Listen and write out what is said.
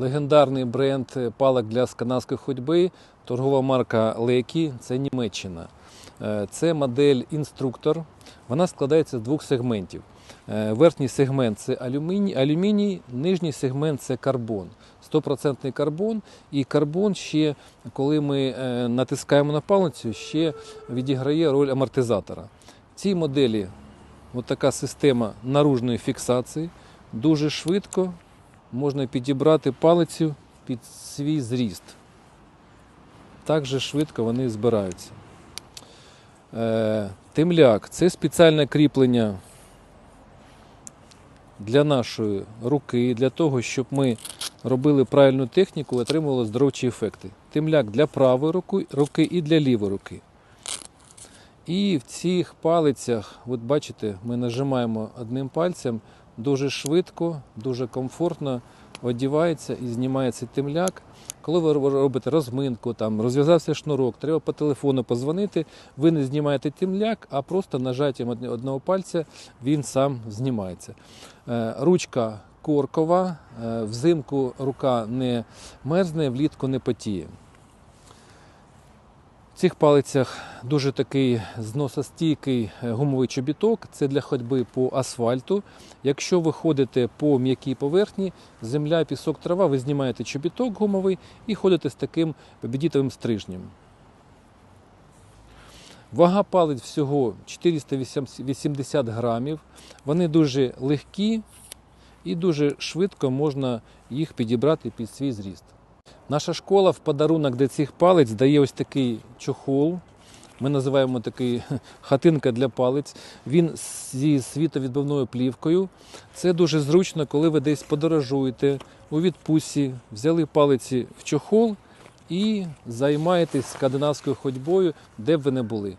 легендарний бренд палок для скандинавської ходьби, торгова марка Лекі, це Німеччина. Е, Це модель інструктор. Вона складається з двох сегментів. Е, Верхній сегмент це алюміній, алюміній, нижній сегмент це карбон. 100% карбон. І карбон ще, коли ми е, натискаємо на палицю, ще відіграє роль амортизатора. В цій моделі от така система наружної фіксації. Дуже швидко можна підібрати палицю під свій зріст. Так же швидко вони збираються. Е, Темляк це спеціальне кріплення для нашої руки, для того, щоб ми робили правильну техніку і отримували здоровчі ефекти. Темляк для правої руки, і для лівої руки. І в цих палицях, от бачите, ми нажимаємо одним пальцем дуже швидко, дуже комфортно одівається і знімається темляк. Коли ви робите розминку, там розв'язався шнурок, треба по телефону позвонити, ви не знімаєте темляк, а просто нажаттям одного пальця він сам знімається. Е, Ручка коркова, е, взимку рука не мерзне, влітку не потіє. Цих палицях дуже такий зносостійкий е, гумовий чобіток. Це для ходьби по асфальту. Якщо ви ходите по м'якій поверхні, земля, пісок, трава, ви знімаєте чобіток гумовий і ходите з таким побідітовим стрижнем. Вага палець всього 480 грамів. Вони дуже легкі і дуже швидко можна їх підібрати під свій зріст. Наша школа в подарунок до цих палець дає ось такий чохол. Ми називаємо такий хатинка для палець. Він зі світовідбивною плівкою. Це дуже зручно, коли ви десь подорожуєте у відпустці, взяли палиці в чохол і займаєтесь скандинавською ходьбою, де б ви не були.